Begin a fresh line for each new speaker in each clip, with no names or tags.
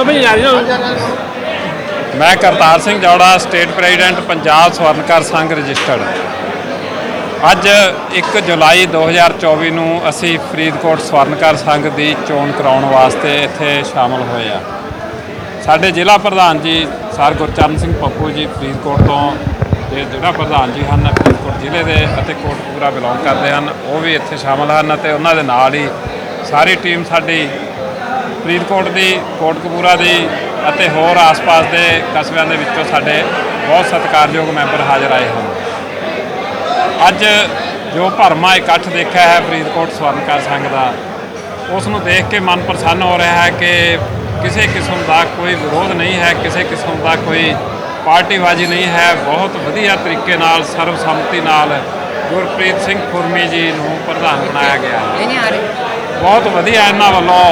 ਸਮਝ ਨਹੀਂ ਆ ਰਹੀ ਨਾ
ਮੈਂ Kartar Singh Jaura state president Punjab Swarnkar Sangh registered. ਅੱਜ 1 ਜੁਲਾਈ 2024 ਨੂੰ ਅਸੀਂ ਫਰੀਦਕੋਟ ਸਵਰਨਕਾਰ ਸੰਘ ਦੀ ਚੋਣ ਕਰਾਉਣ ਵਾਸਤੇ ਇੱਥੇ ਸ਼ਾਮਲ ਹੋਏ ਆ ਸਾਡੇ ਜ਼ਿਲ੍ਹਾ ਪ੍ਰਧਾਨ ਜੀ ਸਰ ਗੁਰਚਰਨ ਸਿੰਘ ਪੱਪੂ ਜੀ ਫਰੀਦਕੋਟ ਤੋਂ ਇਹ ਜ਼ਿਲ੍ਹਾ ਪ੍ਰਧਾਨ ਜੀ ਹਨ, ਫਰੀਦਕੋਟ ਜ਼ਿਲ੍ਹੇ ਦੇ ਅਤੇ ਕੋਟਕਪੂਰਾ ਬਿਲੋਂਗ ਕਰਦੇ ਹਨ, ਉਹ ਵੀ ਇੱਥੇ ਸ਼ਾਮਲ ਹਨ ਅਤੇ ਉਹਨਾਂ ਦੇ ਨਾਲ ਹੀ ਸਾਰੀ ਟੀਮ ਸਾਡੀ ਫਰੀਦਕੋਟ ਦੀ ਕੋਟਕਪੂਰਾ ਦੀ ਅਤੇ ਹੋਰ ਆਸ-ਪਾਸ ਦੇ ਕਸਬਿਆਂ ਦੇ ਵਿੱਚੋਂ ਸਾਡੇ ਬਹੁਤ ਸਤਿਕਾਰਯੋਗ ਮੈਂਬਰ ਹਾਜ਼ਰ ਆਏ ਹਨ। ਅੱਜ ਜੋ ਭਰਮਾ ਇਕੱਠ ਦੇਖਿਆ ਹੈ ਫਰੀਦਕੋਟ ਸਵਰਨਕਾਰ ਸੰਘ ਦਾ ਉਸ ਨੂੰ ਦੇਖ ਕੇ ਮਨ ਪ੍ਰਸੰਨ ਹੋ ਰਿਹਾ ਹੈ ਕਿ ਕਿਸੇ ਕਿਸਮ ਦਾ ਕੋਈ ਵਿਰੋਧ ਨਹੀਂ ਹੈ ਕਿਸੇ ਕਿਸਮ ਦਾ ਕੋਈ ਪਾਰਟੀਬਾਜ਼ੀ ਨਹੀਂ ਹੈ। ਬਹੁਤ ਵਧੀਆ ਤਰੀਕੇ ਨਾਲ ਸਰਬਸੰਮਤੀ ਨਾਲ ਗੁਰਪ੍ਰੀਤ ਸਿੰਘ ਖੁਰਮੀ ਜੀ ਨੂੰ ਪ੍ਰਧਾਨ ਬਣਾਇਆ ਗਿਆ ਹੈ। ਬਹੁਤ ਵਧੀਆ ਇਹਨਾਂ ਵੱਲੋਂ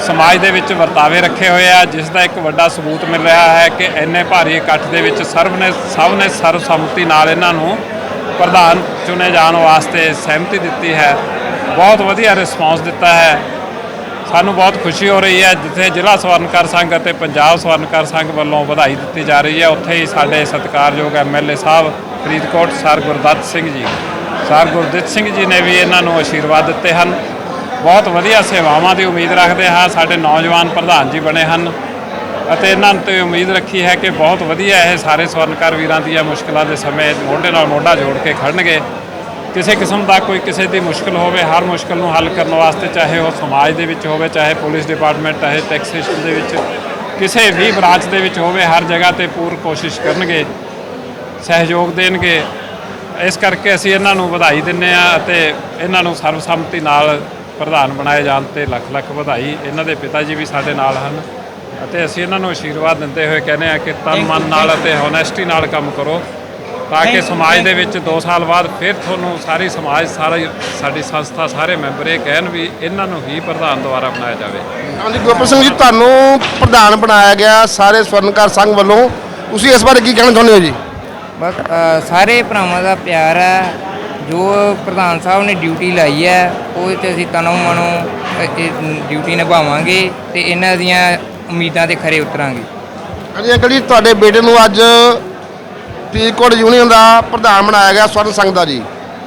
ਸਮਾਜ ਦੇ ਵਿੱਚ ਵਰਤਾਵੇ ਰੱਖੇ ਹੋਏ ਆ, ਜਿਸ ਦਾ ਇੱਕ ਵੱਡਾ ਸਬੂਤ ਮਿਲ ਰਿਹਾ ਹੈ ਕਿ ਇੰਨੇ ਭਾਰੀ ਇਕੱਠ ਦੇ ਵਿੱਚ ਸਰਵ ਨੇ, ਸਭ ਨੇ ਸਰਬਸੰਮਤੀ ਨਾਲ ਇਹਨਾਂ ਨੂੰ ਪ੍ਰਧਾਨ ਚੁਣੇ ਜਾਣ ਵਾਸਤੇ ਸਹਿਮਤੀ ਦਿੱਤੀ ਹੈ। ਬਹੁਤ ਵਧੀਆ ਰਿਸਪਾਂਸ ਦਿੱਤਾ ਹੈ। ਸਾਨੂੰ ਬਹੁਤ ਖੁਸ਼ੀ ਹੋ ਰਹੀ ਹੈ, ਜਿੱਥੇ ਜ਼ਿਲ੍ਹਾ ਸਵਰਨਕਾਰ ਸੰਘ ਅਤੇ ਪੰਜਾਬ ਸਵਰਨਕਾਰ ਸੰਘ ਵੱਲੋਂ ਵਧਾਈ ਦਿੱਤੀ ਜਾ ਰਹੀ ਹੈ। ਉੱਥੇ ਹੀ ਸਾਡੇ ਸਤਿਕਾਰਯੋਗ ਐਮਐਲਏ ਸਾਹਿਬ ਫਰੀਦਕੋਟ ਸਰ ਗੁਰਦੱਤ ਸਿੰਘ ਜੀ, ਸਰ ਗੁਰਦਿੱਤ ਸਿੰਘ ਜੀ ਨੇ ਵੀ ਇਹਨਾਂ ਨੂੰ ਆਸ਼ੀਰਵਾਦ ਦਿੱਤੇ ਹਨ। ਬਹੁਤ ਵਧੀਆ ਸੇਵਾਵਾਂ ਦੀ ਉਮੀਦ ਰੱਖਦੇ ਹਾਂ। ਸਾਡੇ ਨੌਜਵਾਨ ਪ੍ਰਧਾਨ ਜੀ ਬਣੇ ਹਨ ਅਤੇ ਇਹਨਾਂ ਤੇ ਉਮੀਦ ਰੱਖੀ ਹੈ ਕਿ ਬਹੁਤ ਵਧੀਆ ਇਹ ਸਾਰੇ ਸਵਰਨਕਾਰ ਵੀਰਾਂ ਦੀਆਂ ਮੁਸ਼ਕਲਾਂ ਦੇ ਸਮੇਂ ਮੋਢੇ ਨਾਲ ਮੋਢਾ ਜੋੜ ਕੇ ਖੜਨਗੇ ਕਿਸੇ ਕਿਸਮ ਦਾ ਕੋਈ ਕਿਸੇ ਦੀ ਮੁਸ਼ਕਲ ਹੋਵੇ, ਹਰ ਮੁਸ਼ਕਲ ਨੂੰ ਹੱਲ ਕਰਨ ਵਾਸਤੇ ਚਾਹੇ ਉਹ ਸਮਾਜ ਦੇ ਵਿੱਚ ਹੋਵੇ, ਚਾਹੇ ਪੁਲਿਸ ਡਿਪਾਰਟਮੈਂਟ, ਚਾਹੇ ਟੈਕਸੇਸ਼ਨ ਦੇ ਵਿੱਚ, ਕਿਸੇ ਵੀ ਬ੍ਰਾਂਚ ਦੇ ਵਿੱਚ ਹੋਵੇ, ਹਰ ਜਗ੍ਹਾ ਤੇ ਪੂਰ ਕੋਸ਼ਿਸ਼ ਕਰਨਗੇ, ਸਹਿਯੋਗ ਦੇਣਗੇ। ਇਸ ਕਰਕੇ ਅਸੀਂ ਇਹਨਾਂ ਨੂੰ ਵਧਾਈ ਦਿੰਨੇ ਆ ਅਤੇ ਇਹਨਾਂ ਨੂੰ ਸਰਬਸੰਮਤੀ ਨਾਲ ਪ੍ਰਧਾਨ ਬਣਾਏ ਜਾਣ ਤੇ ਲੱਖ ਲੱਖ ਵਧਾਈ ਇਹਨਾਂ ਦੇ ਪਿਤਾ ਜੀ ਵੀ ਸਾਡੇ ਨਾਲ ਹਨ ਅਤੇ ਅਸੀਂ ਇਹਨਾਂ ਨੂੰ ਆਸ਼ੀਰਵਾਦ ਦਿੰਦੇ ਹੋਏ ਕਹਿੰਦੇ ਆ ਕਿ ਤਨ ਮਨ ਨਾਲ ਅਤੇ ਹੋਨੈਸਟੀ ਨਾਲ ਕੰਮ ਕਰੋ ਤਾਂ ਕਿ ਸਮਾਜ ਦੇ ਵਿੱਚ 2 ਸਾਲ ਬਾਅਦ ਫਿਰ ਤੁਹਾਨੂੰ ਸਾਰੀ ਸਮਾਜ ਸਾਰੀ ਸਾਡੀ ਸੰਸਥਾ ਸਾਰੇ ਮੈਂਬਰ ਇਹ ਕਹਿਣ ਵੀ ਇਹਨਾਂ ਨੂੰ ਹੀ ਪ੍ਰਧਾਨ ਦੁਆਰਾ ਬਣਾਇਆ ਜਾਵੇ।
ਹਾਂਜੀ ਗੁਰਪ੍ਰੀਤ ਸਿੰਘ ਜੀ ਤੁਹਾਨੂੰ ਪ੍ਰਧਾਨ ਬਣਾਇਆ ਗਿਆ ਸਾਰੇ ਸਵਰਨਕਾਰ ਸੰਘ ਵੱਲੋਂ। ਤੁਸੀਂ ਇਸ ਬਾਰੇ ਕੀ ਕਹਿਣਾ ਚਾਹੁੰਦੇ ਹੋ ਜੀ?
ਬਸ ਸਾਰੇ ਭਰਾਵਾਂ ਦਾ ਪਿਆਰ ਹੈ ਜੋ ਪ੍ਰਧਾਨ ਸਾਹਿਬ ਨੇ ਡਿਊਟੀ ਲਾਈ ਹੈ ਉਹਦੇ 'ਚ ਅਸੀਂ ਤਨੋਂ ਮਨੋਂ ਇਹ ਡਿਊਟੀ ਨਿਭਾਵਾਂਗੇ ਤੇ ਇਹਨਾਂ ਦੀਆਂ ਉਮੀਦਾਂ ਤੇ ਖਰੇ ਉਤਰਾਂਗੇ।
ਹਾਂਜੀ ਅੰਕਲ ਜੀ ਤੁਹਾਡੇ ਬੇਟੇ ਨੂੰ ਅੱਜ ਫਰੀਦਕੋਟ ਯੂਨੀਅਨ ਦਾ ਪ੍ਰਧਾਨ ਬਣਾਇਆ ਗਿਆ ਸਵਰਨ ਸੰਘ ਦਾ ਜੀ।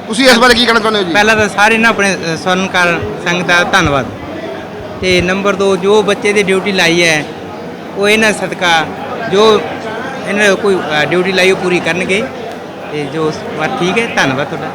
ਤੁਸੀਂ ਇਸ ਬਾਰੇ ਕੀ ਕਹਿਣਾ ਚਾਹੁੰਦੇ ਹੋ ਜੀ?
ਪਹਿਲਾਂ ਤਾਂ ਸਾਰੇ ਨਾ ਆਪਣੇ ਅ, ਸਵਰਨਕਾਰ ਸੰਘ ਦਾ ਧੰਨਵਾਦ। ਤੇ ਨੰਬਰ 2 ਜੋ ਬੱਚੇ ਦੀ ਡਿਊਟੀ ਲਾਈ ਹੈ ਉਹ ਇਹਨਾਂ ਸਦਕਾ ਜੋ ਇਹਨਾਂ ਨੇ ਕੋਈ ਡਿਊਟੀ ਲਾਈ ਉਹ ਪੂਰੀ ਕਰਨਗੇ। ਤੇ ਜੋ ਠੀਕ ਹੈ ਧੰਨਵਾਦ ਤੁਹਾਡਾ।